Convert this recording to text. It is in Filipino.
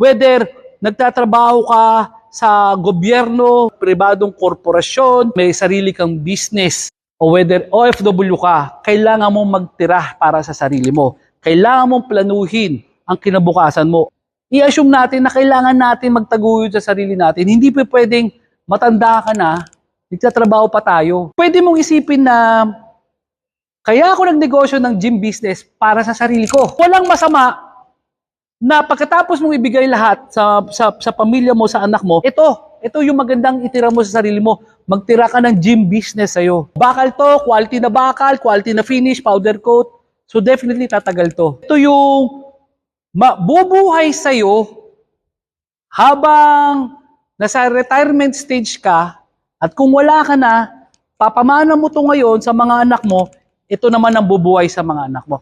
Whether nagtatrabaho ka sa gobyerno, pribadong korporasyon, may sarili kang business, o whether OFW ka, kailangan mong magtira para sa sarili mo. Kailangan mong planuhin ang kinabukasan mo. I-assume natin na kailangan natin magtaguyod sa sarili natin. Hindi pa pwedeng matanda ka na, nagtatrabaho pa tayo. Pwede mong isipin na kaya ako nagnegosyo ng gym business para sa sarili ko. Walang masama na pagkatapos mong ibigay lahat sa, sa, sa pamilya mo, sa anak mo, ito, ito yung magandang itira mo sa sarili mo. Magtira ka ng gym business sa'yo. Bakal to, quality na bakal, quality na finish, powder coat. So definitely tatagal to. Ito yung mabubuhay sa'yo habang nasa retirement stage ka at kung wala ka na, papamana mo to ngayon sa mga anak mo, ito naman ang bubuhay sa mga anak mo.